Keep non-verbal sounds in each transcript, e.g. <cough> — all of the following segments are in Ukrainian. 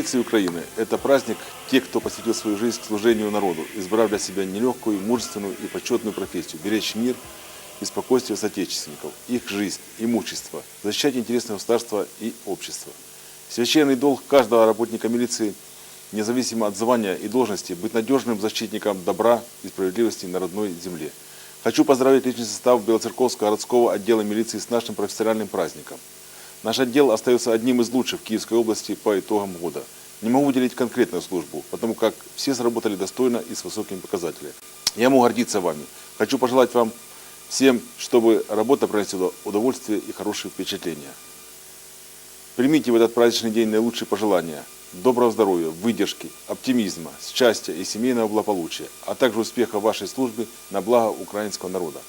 милиции Украины – это праздник тех, кто посвятил свою жизнь служению народу, избрав для себя нелегкую, мужественную и почетную профессию – беречь мир и спокойствие соотечественников, их жизнь, имущество, защищать интересы государства и общества. Священный долг каждого работника милиции, независимо от звания и должности, быть надежным защитником добра и справедливости на родной земле. Хочу поздравить личный состав Белоцерковского городского отдела милиции с нашим профессиональным праздником. Наш отдел остается одним из лучших в Киевской области по итогам года. Не могу выделить конкретную службу, потому как все сработали достойно и с высокими показателями. Я могу гордиться вами. Хочу пожелать вам всем, чтобы работа приносила удовольствие и хорошие впечатления. Примите в этот праздничный день наилучшие пожелания. Доброго здоровья, выдержки, оптимизма, счастья и семейного благополучия, а также успеха вашей службе на благо украинского народа.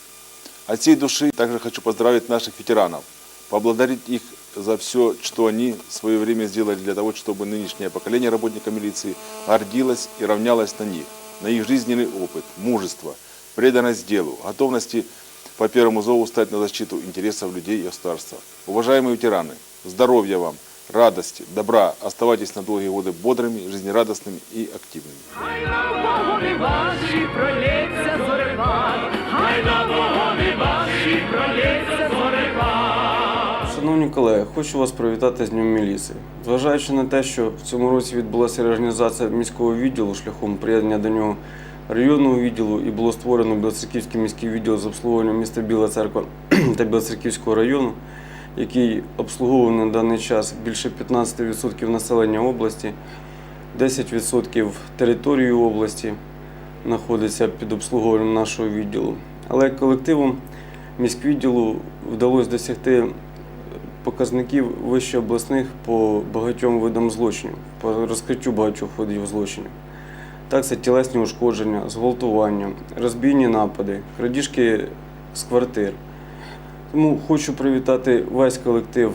От всей души также хочу поздравить наших ветеранов, поблагодарить их за все, что они в свое время сделали для того, чтобы нынешнее поколение работников милиции гордилось и равнялось на них, на их жизненный опыт, мужество, преданность делу, готовности по первому зову стать на защиту интересов людей и государства. Уважаемые ветераны, здоровья вам, радости, добра, оставайтесь на долгие годы бодрыми, жизнерадостными и активными. Шановні колеги, хочу вас привітати з Днем міліції. Зважаючи на те, що в цьому році відбулася реорганізація міського відділу шляхом приєднання до нього районного відділу і було створено Білоцерківський міський відділ з обслуговування міста Біла Церква <clears throat> та Білоцерківського району, який обслуговує на даний час більше 15% населення області, 10% території області знаходиться під обслуговуванням нашого відділу. Але колективом міськвідділу вдалося досягти показників вище обласних по багатьом видам злочинів, по розкриттю багатьох видів злочинів. Так, це тілесні ушкодження, зґвалтування, розбійні напади, крадіжки з квартир. Тому хочу привітати весь колектив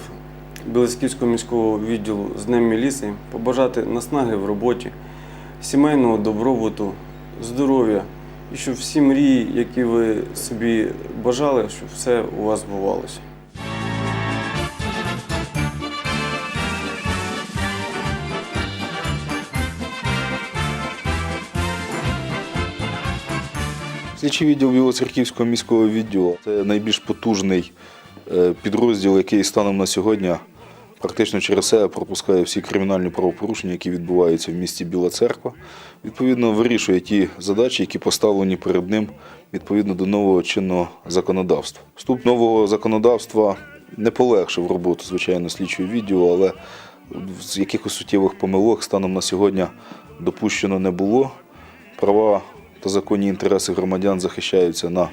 Білоцерківського міського відділу з Днем міліції, побажати наснаги в роботі, сімейного добробуту, здоров'я і щоб всі мрії, які ви собі бажали, щоб все у вас збувалося. Слідчий відділ Білоцерківського міського відділу це найбільш потужний е, підрозділ, який станом на сьогодні практично через себе пропускає всі кримінальні правопорушення, які відбуваються в місті Біла Церква. Відповідно, вирішує ті задачі, які поставлені перед ним відповідно до нового чинного законодавства. Вступ нового законодавства не полегшив роботу, звичайно, слідчого відділу, але з якихось суттєвих помилок станом на сьогодні допущено не було. Права та законні інтереси громадян захищаються на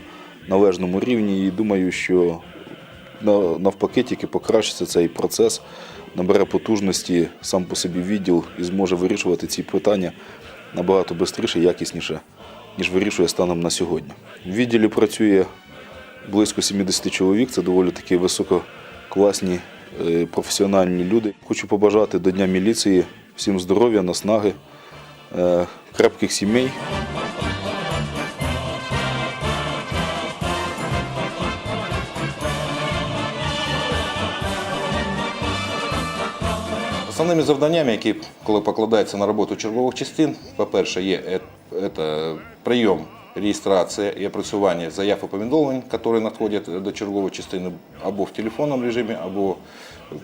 належному рівні. І думаю, що навпаки тільки покращиться цей процес, набере потужності сам по собі відділ і зможе вирішувати ці питання набагато швидше, якісніше, ніж вирішує станом на сьогодні. В відділі працює близько 70 чоловік, це доволі такі висококласні е, професіональні люди. Хочу побажати до Дня міліції всім здоров'я, наснаги, е, крепких сімей. Основними завданнями, які коли покладаються на роботу чергових частин, по-перше, є це прийом, реєстрація і опрацювання заяв і повідомлень, які надходять до чергової частини або в телефонному режимі, або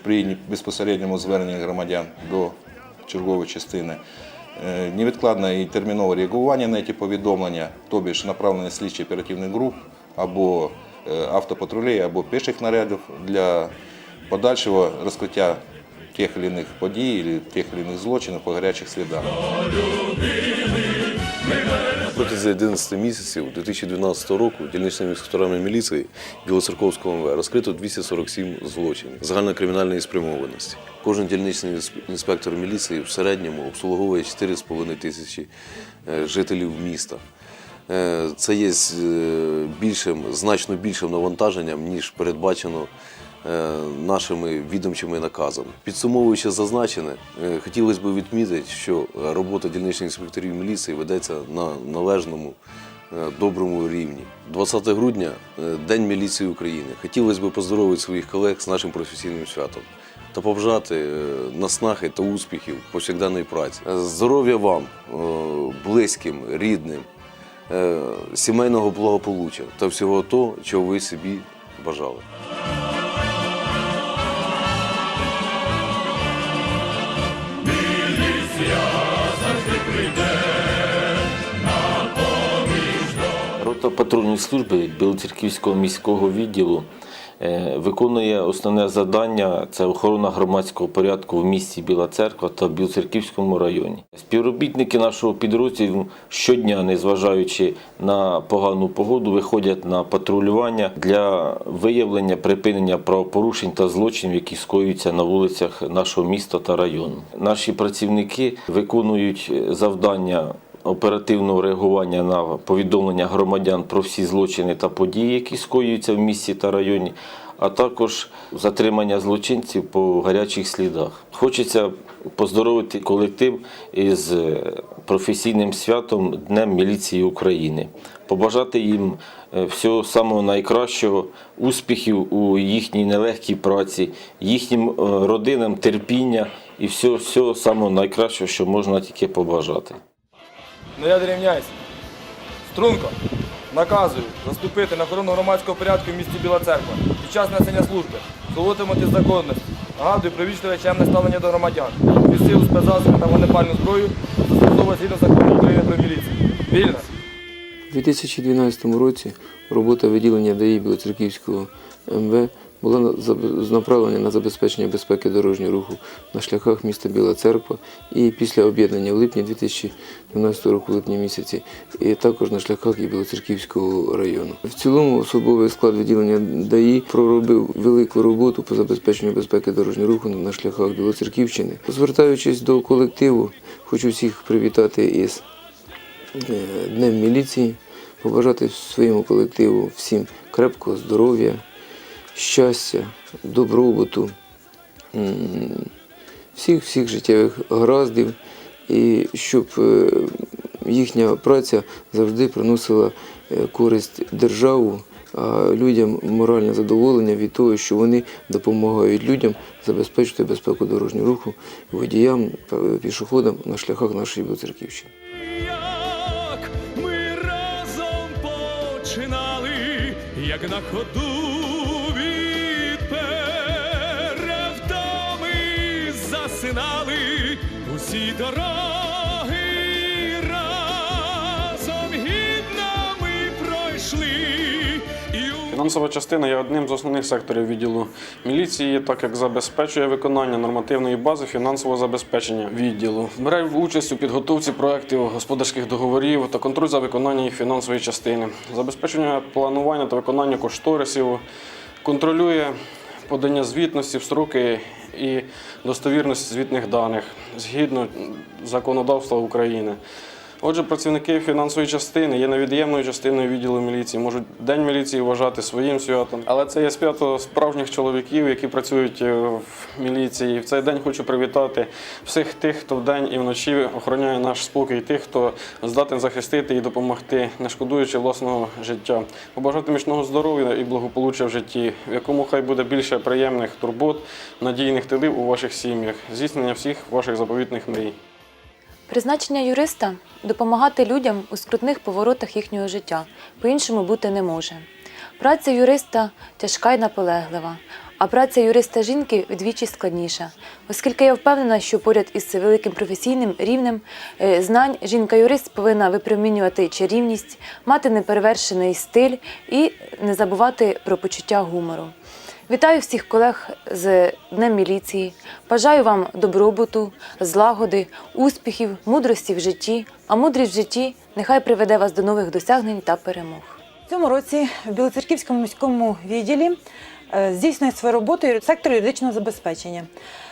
при безпосередньому зверненні громадян до чергової частини. Е, Невідкладне і термінове реагування на ці повідомлення, тобі ж направлення слідчі оперативних груп або е, автопатрулей, або піших нарядів для подальшого розкриття тих чи інших подій, тих чи інших злочинів по гарячих слідах. Протягом 11 місяців 2012 року дільничними інспекторами міліції Білоцерковського МВ розкрито 247 злочинів загальнокримінальної спрямованості. Кожен дільничний інспектор міліції в середньому обслуговує 4,5 тисячі е, жителів міста. Е, Це є е, більшим, значно більшим навантаженням, ніж передбачено нашими відомчими наказами. Підсумовуючи зазначене, е, хотілося б відмітити, що е, робота дільничних інспекторів міліції ведеться на належному, е, доброму рівні. 20 грудня е, День міліції України. Хотілося б поздоровити своїх колег з нашим професійним святом. та побажати е, наснаги та успіхів в повсякденній праці. Е, Здоров'я вам, е, близьким, рідним, е, сімейного благополуччя та всього того, чого ви собі бажали. Рота патрульної служби Білоцерківського міського відділу е, виконує основне завдання це охорона громадського порядку в місті Біла Церква та Білоцерківському районі. Співробітники нашого підрозділу щодня, незважаючи на погану погоду, виходять на патрулювання для виявлення припинення правопорушень та злочинів, які скоюються на вулицях нашого міста та району. Наші працівники виконують завдання оперативного реагування на повідомлення громадян про всі злочини та події, які скоюються в місті та районі, а також затримання злочинців по гарячих слідах. Хочеться поздоровити колектив із е, професійним святом Днем міліції України, побажати їм е, всього самого найкращого, успіхів у їхній нелегкій праці, їхнім е, родинам терпіння і всього, всього самого найкращого, що можна тільки побажати. Ну я рівняйся. Струнко, наказую заступити на охорону громадського порядку в місті Біла Церква під час несення служби, солотимати законності, нагадую про вічливе чемне ставлення до громадян, від сил спецзасоби та вогнепальну зброю застосовувати згідно закону України про міліцію. Вільно! У 2012 році робота відділення ДАІ Білоцерківського МВ була на- заб- направлена на забезпечення безпеки дорожнього руху на шляхах міста Біла Церква і після об'єднання в липні 2012 року, липні місяці, і також на шляхах і Білоцерківського району. В цілому особовий склад відділення ДАІ проробив велику роботу по забезпеченню безпеки дорожнього руху на шляхах Білоцерківщини. Звертаючись до колективу, хочу всіх привітати із е, Днем міліції, побажати своєму колективу всім крепкого здоров'я, щастя, добробуту, всіх всіх життєвих гараздів, і щоб е, їхня праця завжди приносила е, користь державу, а людям моральне задоволення від того, що вони допомагають людям забезпечити безпеку дорожнього руху водіям, е, пішоходам на шляхах нашої Білоцерківщини. як ми разом починали, як на ходу засинали усі дороги разом гідно ми пройшли. Фінансова частина є одним з основних секторів відділу міліції, так як забезпечує виконання нормативної бази фінансового забезпечення відділу. Бере участь у підготовці проєктів господарських договорів та контроль за виконанням їх фінансової частини, забезпечення планування та виконання кошторисів, контролює подання звітності в строки і достовірність звітних даних згідно законодавства України. Отже, працівники фінансової частини є невід'ємною частиною відділу міліції. Можуть день міліції вважати своїм святом, але це є свято справжніх чоловіків, які працюють е, в міліції. В цей день хочу привітати всіх тих, хто вдень і вночі охороняє наш спокій, тих, хто здатен захистити і допомогти, не шкодуючи власного життя. Побажати міцного здоров'я і благополуччя в житті, в якому хай буде більше приємних турбот, надійних тилів у ваших сім'ях, здійснення всіх ваших заповітних мрій. Призначення юриста допомагати людям у скрутних поворотах їхнього життя, по-іншому бути не може. Праця юриста тяжка й наполеглива, а праця юриста жінки вдвічі складніша, оскільки я впевнена, що поряд із великим професійним рівнем е, знань жінка-юрист повинна випромінювати чарівність, мати неперевершений стиль і не забувати про почуття гумору. Вітаю всіх колег з Днем міліції. Бажаю вам добробуту, злагоди, успіхів, мудрості в житті. А мудрість в житті нехай приведе вас до нових досягнень та перемог. В цьому році в Білоцерківському міському відділі е, здійснює свою роботу сектор юридичного забезпечення.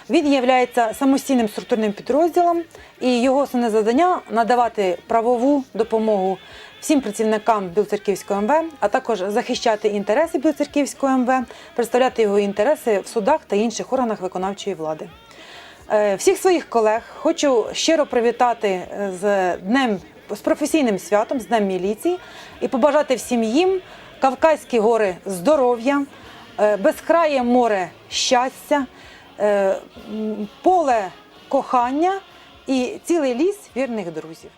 Він є самостійним структурним підрозділом, і його основне завдання надавати правову допомогу всім працівникам Білоцерківського МВ, а також захищати інтереси Білоцерківського МВ, представляти його інтереси в судах та інших органах виконавчої влади. Е, Всіх своїх колег хочу щиро привітати е, з днем з професійним святом, з Днем міліції і побажати всім їм Кавказькі гори здоров'я, е, безкрає море щастя, поле кохання і цілий ліс вірних друзів.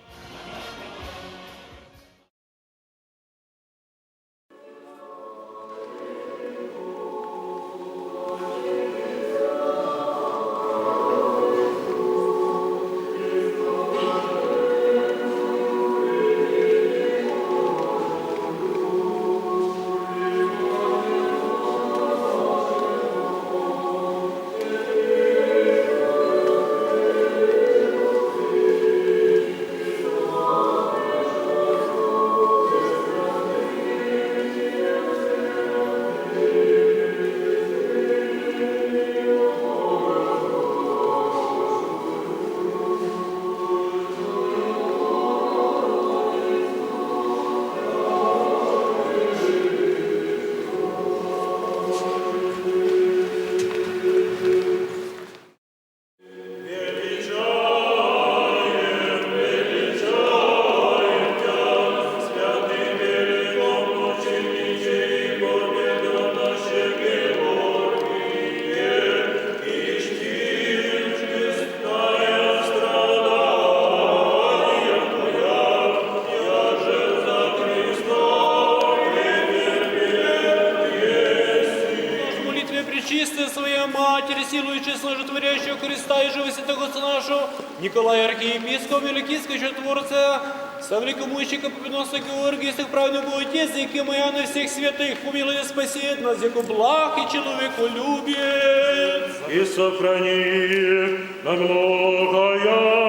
Нашего, Архієпіскоп Архиепископа, Меликийского чудотворца, Савликомующика, победоносца Георгия, всех праведных Отець, и Кимая на всех святых, помилуй и спасет нас, яку благ и человеку любит. и сохрани на многое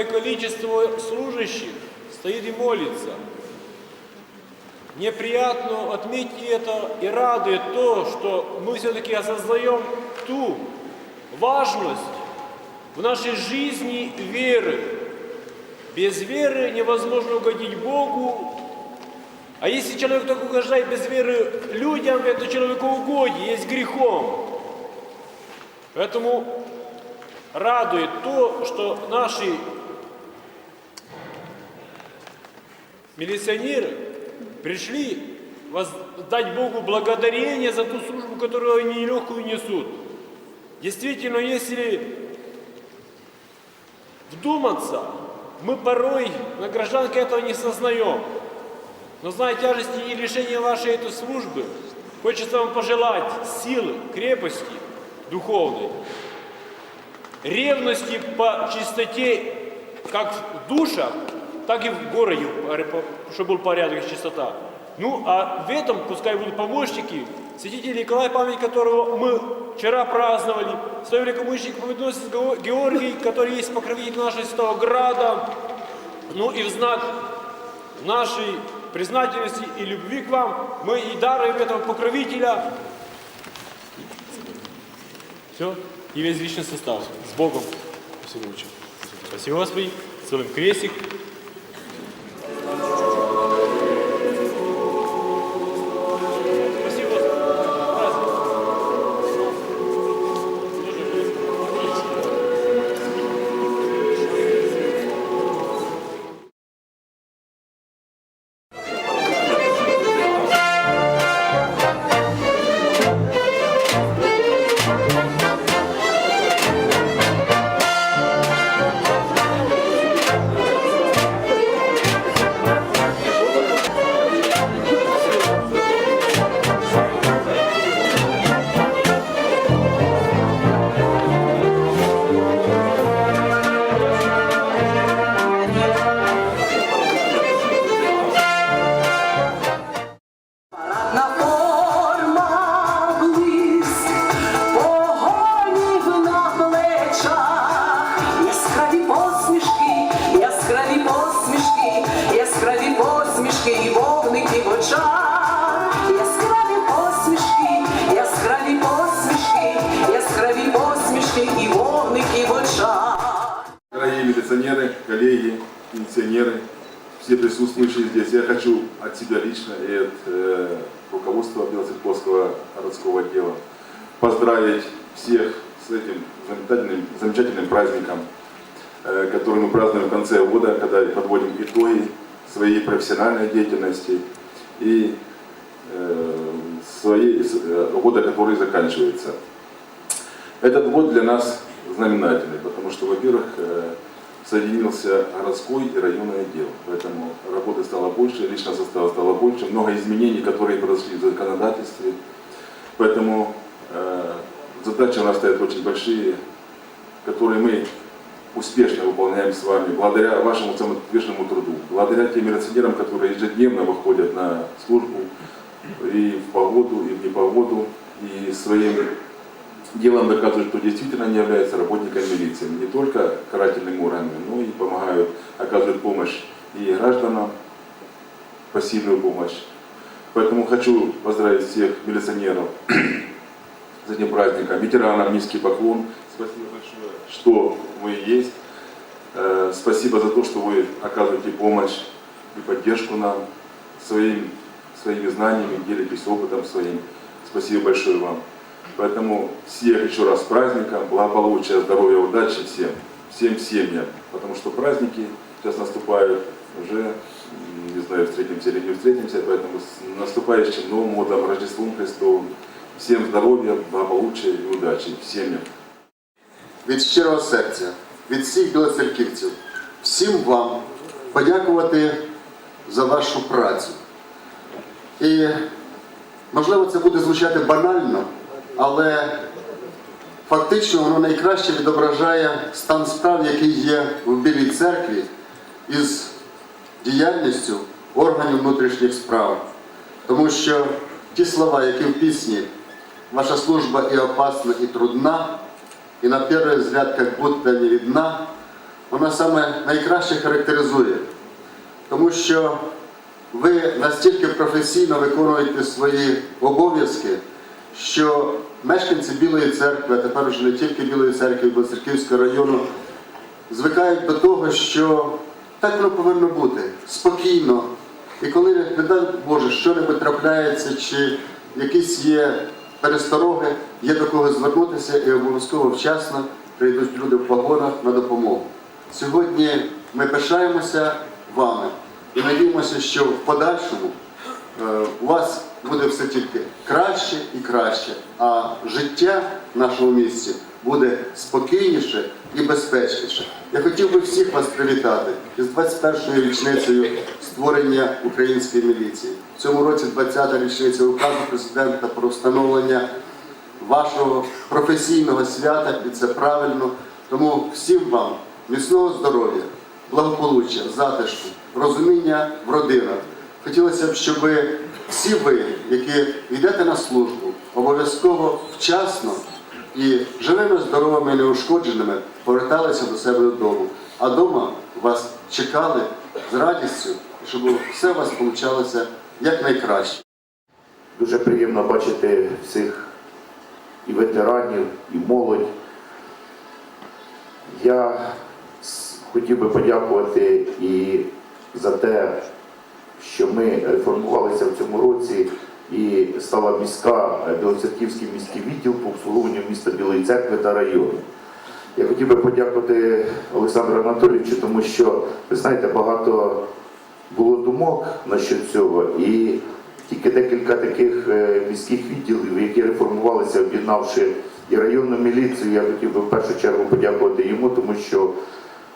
Такое количество служащих стоит и молится. Мне приятно отметить это и радует то, что мы все-таки осознаем ту важность в нашей жизни веры. Без веры невозможно угодить Богу. А если человек только угождает без веры людям, это человекоугодие, есть грехом. Поэтому радует то, что наши милиционеры пришли дать Богу благодарение за ту службу, которую они нелегкую несут. Действительно, если вдуматься, мы порой на гражданке этого не сознаем. Но зная тяжести и лишения вашей этой службы, хочется вам пожелать силы, крепости духовной, ревности по чистоте как в душах, так и в городе, чтобы был порядок и чистота. Ну, а в этом пускай будут помощники, святитель Николай, память которого мы вчера праздновали, свой великомученик Победоносец Георгий, который есть покровитель нашего святого града, ну и в знак нашей признательности и любви к вам мы и даруем этого покровителя. Все, и весь личный состав. С Богом. Очень. Спасибо, Господи. Целым крестик. посмішки і вогники в очах, яскраві посмішки, яскраві посмішки, яскраві посмішки і вогники в очах. Дорогие милиционеры, коллеги, пенсионеры, все присутствующие здесь, я хочу от себя лично и от э, руководства Белоцерковского городского отдела поздравить всех с этим замечательным, замечательным праздником, э, который мы празднуем в конце года, когда подводим итоги своей профессиональной деятельности и э, своей, э, года, который заканчивается. Этот год для нас знаменательный, потому что, во-первых, э, соединился городской и районный отдел, поэтому работы стало больше, личного состава стало больше, много изменений, которые произошли в законодательстве, поэтому задачи у нас стоят очень большие, которые мы успешно выполняем с вами, благодаря вашему самоотверженному труду, благодаря тем милиционерам, которые ежедневно выходят на службу и в погоду, и в непогоду, и своим делом доказывают, что действительно они являются работниками милиции, не только карательными органами, но и помогают, оказывают помощь и гражданам, пассивную помощь. Поэтому хочу поздравить всех милиционеров <clears throat> с этим праздником, ветеранам низкий поклон. Спасибо большое, что вы есть. Э, Спасибо за то, что вы оказываете помощь и поддержку нам своим, своими знаниями, делитесь опытом своим. Спасибо большое вам. Поэтому всех еще раз с праздником, благополучия, здоровья, удачи всем, всем семьям. Потому что праздники сейчас наступают уже, не знаю, встретимся или не встретимся, поэтому с наступающим Новым годом, Рождеством Христовым. Всем здоровья, благополучия и удачи семьям. Від щирого серця, від всіх білоцерківців, всім вам подякувати за вашу працю. І можливо це буде звучати банально, але фактично воно найкраще відображає стан справ, який є в Білій церкві із діяльністю органів внутрішніх справ. Тому що ті слова, які в пісні Ваша служба і опасна, і трудна, і на перший взгляд, як будто не видна, вона саме найкраще характеризує. Тому що ви настільки професійно виконуєте свої обов'язки, що мешканці Білої церкви, а тепер вже не тільки Білої церкви, Білоцерківського району, звикають до того, що так воно повинно бути спокійно. І коли, не дай Боже, що-небудь трапляється, чи якісь є перестороги, є до кого звернутися і обов'язково вчасно прийдуть люди в вагонах на допомогу. Сьогодні ми пишаємося вами і надіємося, що в подальшому е, у вас буде все тільки краще і краще, а життя в нашому місті буде спокійніше і безпечніше. Я хотів би всіх вас привітати із 21-ю річницею створення української міліції. В цьому році 20-та річниця указу президента про встановлення вашого професійного свята, і це правильно. Тому всім вам міцного здоров'я, благополуччя, затишку, розуміння в родинах. Хотілося б, щоб всі ви, які йдете на службу, обов'язково вчасно і живими, здоровими, неушкодженими поверталися до себе додому. А вдома вас чекали з радістю, щоб все у вас вийшло якнайкраще. Дуже приємно бачити всіх і ветеранів, і молодь. Я хотів би подякувати і за те, що ми реформувалися в цьому році і стала міська е, Білоцерківський міський відділ по обслуговуванню міста Білої церкви та району. Я хотів би подякувати Олександру Анатолійовичу, тому що, ви знаєте, багато було думок насчет цього, і тільки декілька таких е, міських відділів, які реформувалися, об'єднавши і районну міліцію, я хотів би в першу чергу подякувати йому, тому що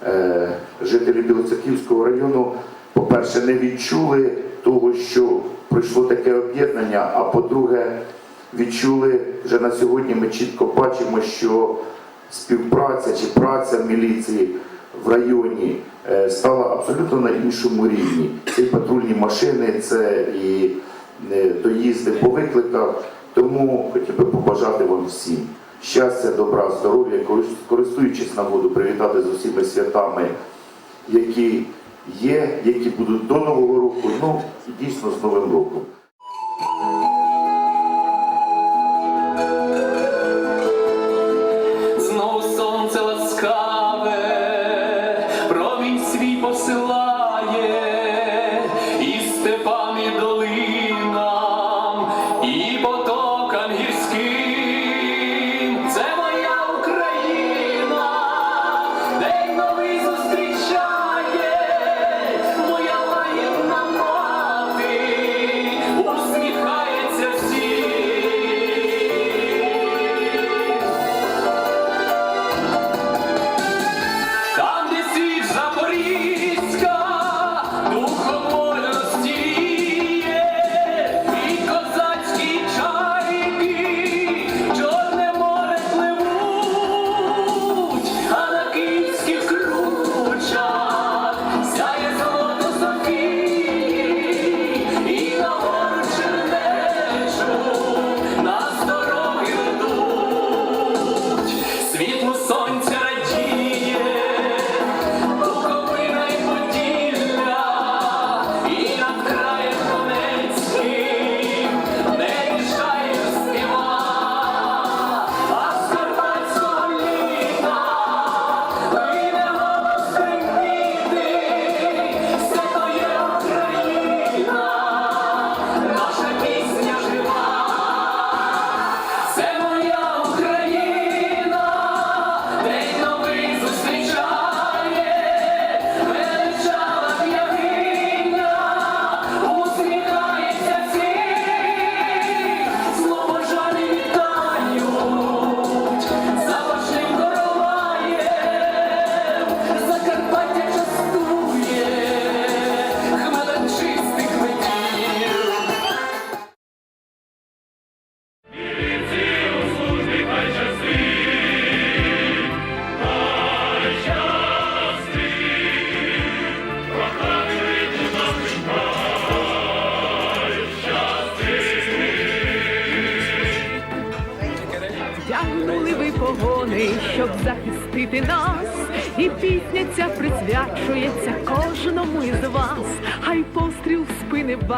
е, жителі Білоцерківського району, по-перше, не відчули того, що пройшло таке об'єднання, а по-друге, відчули вже на сьогодні. Ми чітко бачимо, що співпраця чи праця міліції в районі е, стала абсолютно на іншому рівні. Це і патрульні машини, це і е, доїзди по викликах. Тому хотів би побажати вам всім щастя, добра, здоров'я, користуючись нагоду, привітати з усіма святами, які є, які будуть до Нового року, ну дійсно з Новим роком.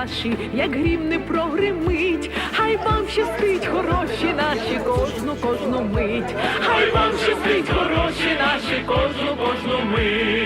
Ваші, як грім не прогримить. Хай вам щастить, хороші наші, кожну, кожну мить. Хай вам щастить, хороші наші, кожну, кожну мить.